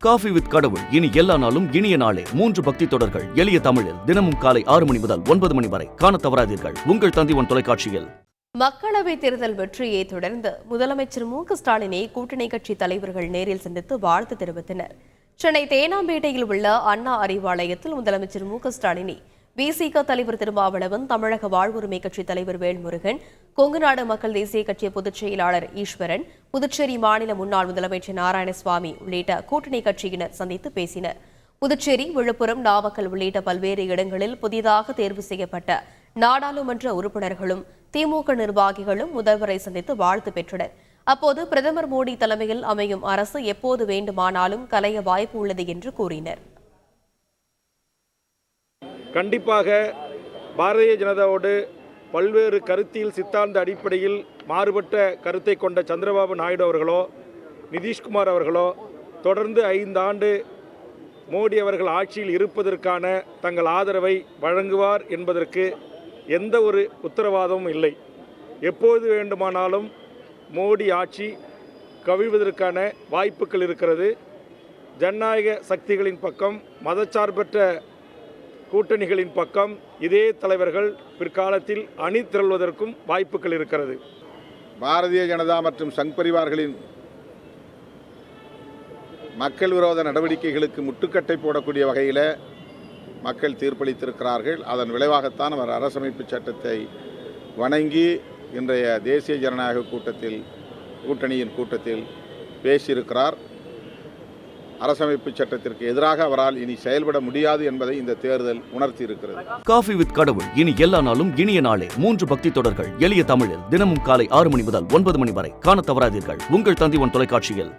Coffee with கடவுள். இனி எல்லா நாளும் இனிய நாளே. மூன்று பக்தி தொடர்கள். எளிய தமிழில் தினமும் காலை ஆறு மணி முதல் ஒன்பது மணி வரை. காண தவறாதீர்கள். உங்கள் தந்தி ஒன் தொலைக்காட்சியில். மக்களவைத் தேர்தல் வெற்றியை தொடர்ந்து முதலமைச்சர் மு க ஸ்டாலினை கூட்டணி கட்சி தலைவர்கள் நேரில் சந்தித்து வாழ்த்து தெரிவித்தனர். சென்னை தேனாம்பேட்டையில் உள்ள அண்ணா அறிவாலயத்தில் முதலமைச்சர் மு க ஸ்டாலினை விசிக தலைவர் திருமாவளவன் தமிழக வாழ்வுரிமை கட்சி தலைவர் வேல்முருகன் கொங்குநாடு மக்கள் தேசிய கட்சி பொதுச் செயலாளர் ஈஸ்வரன் புதுச்சேரி மாநில முன்னாள் முதலமைச்சர் நாராயணசுவாமி உள்ளிட்ட கூட்டணி கட்சியினர் சந்தித்து பேசினர். புதுச்சேரி விழுப்புரம் நாமக்கல் உள்ளிட்ட பல்வேறு இடங்களில் புதிதாக தேர்வு செய்யப்பட்ட நாடாளுமன்ற உறுப்பினர்களும் திமுக நிர்வாகிகளும் முதல்வரை சந்தித்து வாழ்த்து பெற்றனர். அப்போது பிரதமர் மோடி தலைமையில் அமையும் அரசு எப்போது வேண்டுமானாலும் கலைய வாய்ப்பு உள்ளது என்று கூறினர். கண்டிப்பாக பாரதிய ஜனதாவோடு பல்வேறு கருத்தியல் சித்தாந்த அடிப்படையில் மாறுபட்ட கருத்தை கொண்ட சந்திரபாபு நாயுடு அவர்களோ நிதிஷ்குமார் அவர்களோ தொடர்ந்து ஐந்தாண்டு மோடி அவர்கள் ஆட்சியில் இருப்பதற்கான தங்கள் ஆதரவை வழங்குவார் என்பதற்கு எந்த ஒரு உத்தரவாதமும் இல்லை. எப்போது வேண்டுமானாலும் மோடி ஆட்சி கவிழ்வதற்கான வாய்ப்புகள் இருக்கிறது. ஜனநாயக சக்திகளின் பக்கம் மதச்சார்பற்ற கூட்டணிகளின் பக்கம் இதே தலைவர்கள் பிற்காலத்தில் அணி திரள்வதற்கும் வாய்ப்புகள் இருக்கிறது. பாரதிய ஜனதா மற்றும் சங் பரிவார்களின் மக்கள் விரோத நடவடிக்கைகளுக்கு முட்டுக்கட்டை போடக்கூடிய வகையில் மக்கள் தீர்ப்பளித்திருக்கிறார்கள். அதன் விளைவாகத்தான் அவர் அரசமைப்பு சட்டத்தை வணங்கி இன்றைய தேசிய ஜனநாயக கூட்டத்தில் கூட்டணியின் கூட்டத்தில் பேசியிருக்கிறார். அரசமைப்பு சட்டத்திற்கு எதிராக அவரால் இனி செயல்பட முடியாது என்பதை இந்த தேர்தல் உணர்த்தி இருக்கிறது காஃபி வித் கடவுள். இனி எல்லா நாளும் இனிய நாளே. மூன்று பக்தி தொடர்கள். எளிய தமிழில் தினமும் காலை ஆறு மணி முதல் ஒன்பது மணி வரை காண தவறாதீர்கள். உங்கள் தந்திவன் தொலைக்காட்சியில்.